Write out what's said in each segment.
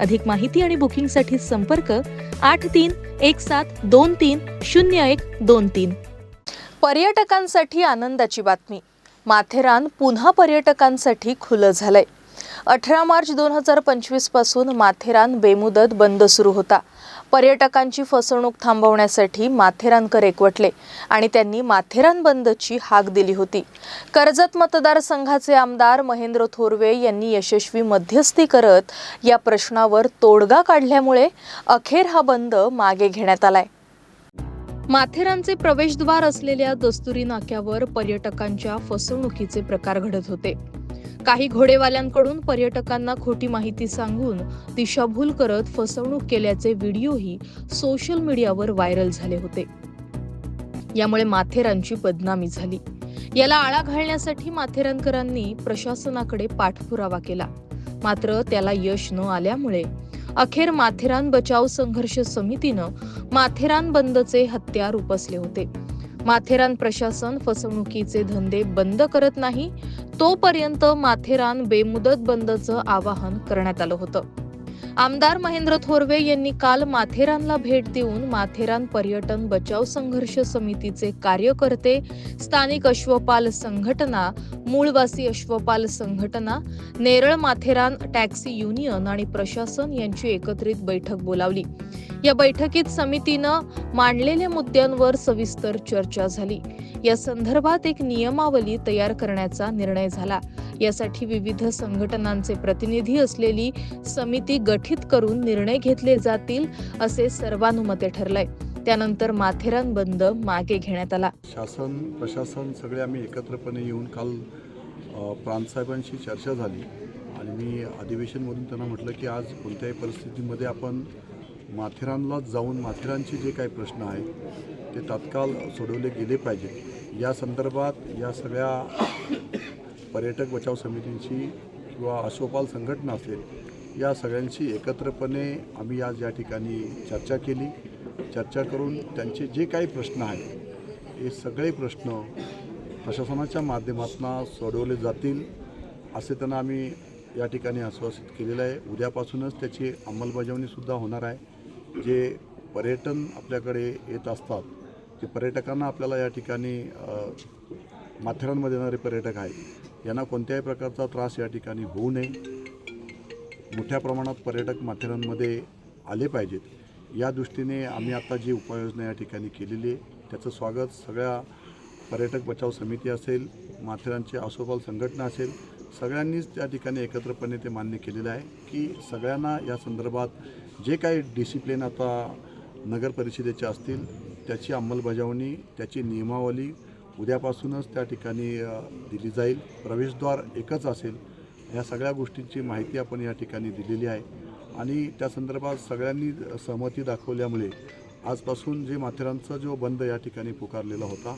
अधिक माहिती आणि बुकिंगसाठी संपर्क आठ तीन एक सात दोन तीन शून्य एक दोन तीन. पर्यटकांसाठी आनंदाची बातमी. माथेरान पुन्हा पर्यटकांसाठी खुलं झालंय. अठरा मार्च दोन हजार पंचवीसपासून माथेरान बेमुदत बंद सुरू होता. पर्यटकांची फसवणूक थांबवण्यासाठी माथेरानकर एकवटले आणि त्यांनी माथेरान बंदची हाक दिली होती. कर्जत मतदारसंघाचे आमदार महेंद्र थोरवे यांनी यशस्वी मध्यस्थी करत या प्रश्नावर तोडगा काढल्यामुळे अखेर हा बंद मागे घेण्यात आलाय. माथेरानचे प्रवेशद्वार असलेल्या दस्तुरी नाक्यावर पर्यटकांच्या फसवणुकीचे प्रकार घडत होते. काही घोडेवाल्यांकडून पर्यटकांना खोटी माहिती सांगून दिशाभूल करत फसवणूक केल्याचे व्हिडिओही सोशल मीडियावर व्हायरल झाले होते. यामुळे माथेरानची बदनामी झाली. याला आळा घालण्यासाठी माथेरानकरांनी प्रशासनाकडे पाठपुरावा केला. मात्र त्याला यश न आल्यामुळे अखेर माथेरान बचाव संघर्ष समितीनं माथेरान बंदचे हत्यार उपसले होते. माथेरान प्रशासन फसवणुकीचे धंदे बंद करत नाही तोपर्यंत माथेरान बेमुदत बंदचं आवाहन करण्यात आलं होतं. आमदार महेंद्र थोरवे यांनी काल माथेरानला भेट देऊन माथेरान पर्यटन बचाव संघर्ष समितीचे कार्यकर्ते स्थानिक अश्वपाल संघटना मूळवासी अश्वपाल संघटना नेरळ माथेरान टॅक्सी युनियन आणि प्रशासन यांची एकत्रित बैठक बोलावली. या बैठकीत समितीनं मांडलेल्या मुद्द्यांवर सविस्तर चर्चा झाली. या संदर्भात एक नियमावली तयार करण्याचा निर्णय झाला. यासाठी विविध संघटनांचे प्रतिनिधी असलेली समिती गठीत करून निर्णय घेतले जातील असे सर्वानुमते ठरलंय. त्यानंतर माथेरान बंद मागे घेण्यात आला. शासन प्रशासन सगळे आम्ही एकत्रपणे येऊन काल प्रांतसाहेबांशी चर्चा झाली. आणि मी अधिवेशनमधून त्यांना म्हटलं की आज कोणत्याही परिस्थितीमध्ये आपण माथेरानलाच जाऊन माथेरानचे जे काही प्रश्न आहेत ते तात्काळ सोडवले गेले पाहिजेत. या संदर्भात या सगळ्या पर्यटक बचाव समितींची किंवा अशोपाल संघटना असेल या सगळ्यांशी एकत्रपणे आम्ही आज या ठिकाणी चर्चा केली. चर्चा करून त्यांचे जे काही प्रश्न आहेत हे सगळे प्रश्न प्रशासनाच्या माध्यमातून सोडवले जातील असे त्यांना आम्ही या ठिकाणी आश्वासित केलेलं आहे. उद्यापासूनच त्याची अंमलबजावणीसुद्धा होणार आहे. जे पर्यटन आपल्याकडे येत असतात जे पर्यटकांना आपल्याला या ठिकाणी अ, माथेरानमध्ये येणारे पर्यटक आहेत यांना कोणत्याही प्रकारचा त्रास या ठिकाणी होऊ नये. मोठ्या प्रमाणात पर्यटक माथेरानमध्ये आले पाहिजेत. या दृष्टीने आम्ही आता जी उपाययोजना या ठिकाणी केलेली आहे त्याचं स्वागत सगळ्या पर्यटक बचाव समिती असेल माथेरानची आसोपाल संघटना असेल सगळ्यांनीच त्या ठिकाणी एकत्रपणे ते मान्य केलेलं आहे की सगळ्यांना या संदर्भात जे काही डिसिप्लिन आता नगर परिषदेचे असतील त्याची अंमलबजावणी त्याची नियमावली उद्यापासूनच त्या ठिकाणी दिली जाईल. प्रवेशद्वार एकच असेल ह्या सगळ्या गोष्टींची माहिती आपण या ठिकाणी दिलेली आहे. आणि त्या संदर्भात सगळ्यांनी सहमती दाखवल्यामुळे आजपासून जे माथेरानचा जो बंद या ठिकाणी पुकारलेला होता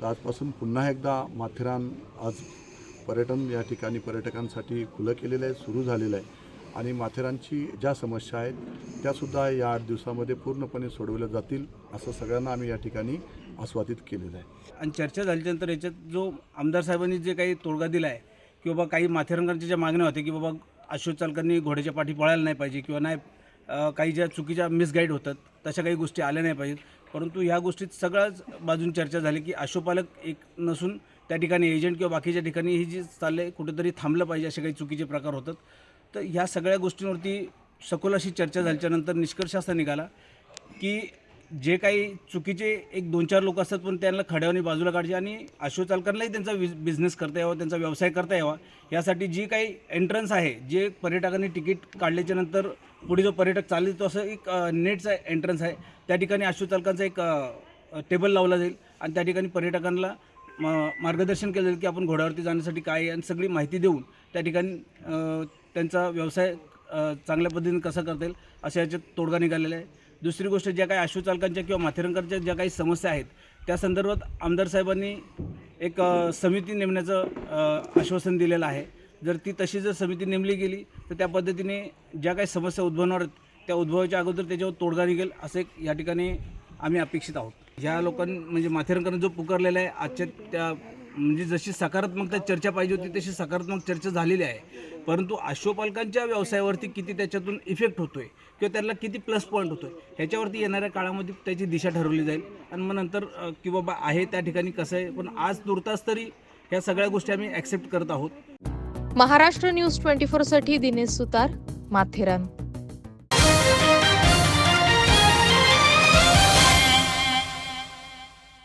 तर आजपासून पुन्हा एकदा माथेरान आज पर्यटन या ठिकाणी पर्यटकांसाठी खुलं केलेलं आहे सुरू झालेलं आहे. आणि माथेरानची ज्या समस्या आहेत त्यासुद्धा या आठ दिवसामध्ये पूर्णपणे सोडवल्या जातील असं सगळ्यांना आम्ही या ठिकाणी आस्वादित केलेलं आहे. आणि चर्चा झाल्यानंतर याच्यात जो आमदार साहेबांनी जे काही तोडगा दिला आहे की बाबा काही माथेरंगांच्या ज्या मागण्या होत्या की बाबा अश्वथ चालकांनी घोड्याच्या पाठी पळायला नाही पाहिजे किंवा नाही काही ज्या चुकीच्या मिसगाईड होतात तशा काही गोष्टी आल्या नाही पाहिजेत. परंतु ह्या गोष्टीत सगळ्याच बाजून चर्चा झाली की अश्वपालक एक नसून त्या ठिकाणी एजंट किंवा बाकीच्या ठिकाणी ही जी चालले कुठेतरी थांबलं पाहिजे असे काही चुकीचे प्रकार होतात. तर ह्या सगळ्या गोष्टींवरती सखोल अशी चर्चा झाल्याच्यानंतर निष्कर्ष असा निघाला की जे काही चुकीचे एक दोन चार लोक असतात पण त्यांना खड्यावणी बाजूला काढायचे आणि अश्वचालकांनाही त्यांचा विज बिझनेस करता यावा त्यांचा व्यवसाय करता यावा. यासाठी जी काही एंट्रन्स आहे जे पर्यटकांनी तिकीट काढल्याच्या नंतर पुढे जो पर्यटक चालेल तो असं एक नेटचा एंट्रन्स आहे. त्या ठिकाणी अश्वचालकांचा एक टेबल लावला जाईल आणि त्या ठिकाणी पर्यटकांना मार्गदर्शन केलं जाईल की आपण घोड्यावरती जाण्यासाठी काय आहे आणि सगळी माहिती देऊन त्या ठिकाणी त्यांचा व्यवसाय चांगल्या पद्धतीने कसा करता येईल अशा याच्यात तोडगा निघालेला आहे. दुसरी गोष्ट ज्या काही अश्वचालकांच्या किंवा माथेरंकरच्या ज्या काही समस्या आहेत त्या संदर्भात आमदार साहेबांनी एक समिती नेमण्याचं आश्वासन दिलेलं आहे. जर ती तशी जर समिती नेमली गेली तर त्या पद्धतीने ज्या काही समस्या उद्भवणार आहेत त्या उद्भवाच्या अगोदर त्याच्यावर तोडगा निघेल असं एक या ठिकाणी आम्ही अपेक्षित आहोत. ह्या लोकांनी म्हणजे माथेरंकरनं जो पुकारलेला आहे आजच्या त्या म्हणजे जशी सकारात्मकता चर्चा पाहिजे होती तशी सकारात्मक चर्चा झालेली आहे. परंतु अश्वपालकांच्या व्यवसायावरती किती त्याच्यातून इफेक्ट होतोय किंवा त्याला किती प्लस पॉईंट होतोय ह्याच्यावरती येणाऱ्या काळामध्ये त्याची दिशा ठरवली जाईल. आणि मग नंतर की बाबा आहे त्या ठिकाणी कसं आहे पण आज तुर्तास तरी ह्या सगळ्या गोष्टी आम्ही ॲक्सेप्ट करत आहोत. महाराष्ट्र न्यूज ट्वेंटी साठी दिनेश सुतार माथेरान.